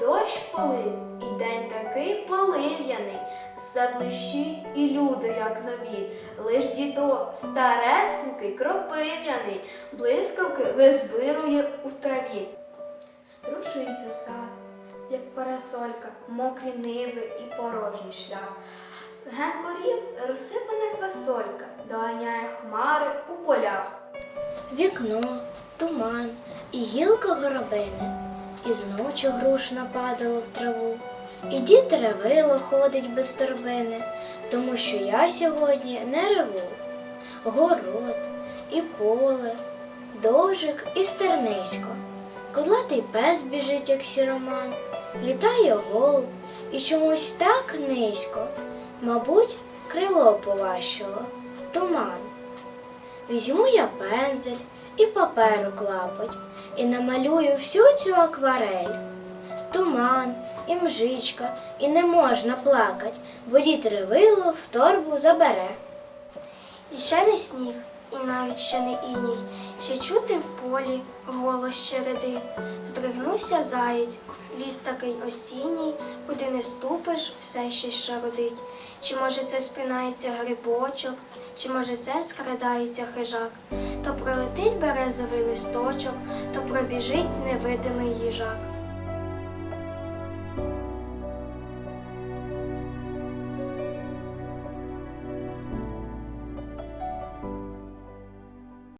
Дощ полив, і день такий полив'яний, все блищить і люди, як нові, лиш дідо старесенький, кропив'яний, блискавки визбирує у траві. Струшується сад, як парасолька, мокрі ниви і порожній шлях. Ген корів розсипана квасолька, доганяє хмари у полях. Вікно, туман і гілка горобини, і зночі груш нападало в траву, і дід ревило ходить без торбини, тому що я сьогодні не реву. Город і поле, дожик і стернисько, кодлатий пес біжить, як сіроман, літає голуб і чомусь так низько, мабуть, крило поважчало, туман. Візьму я пензель і паперу клапоть, і намалюю всю цю акварель. Туман і мжичка, і не можна плакать, бо дід ревило в торбу забере. І ще не сніг, і навіть ще не іній, ще чути в полі голос череди. Здригнувся заєць, ліс такий осінній, куди не ступиш, все ще шародить. Чи може це спинається грибочок, чи може це скрадається хижак, то пролетить березовий листочок, то пробіжить невидимий їжак.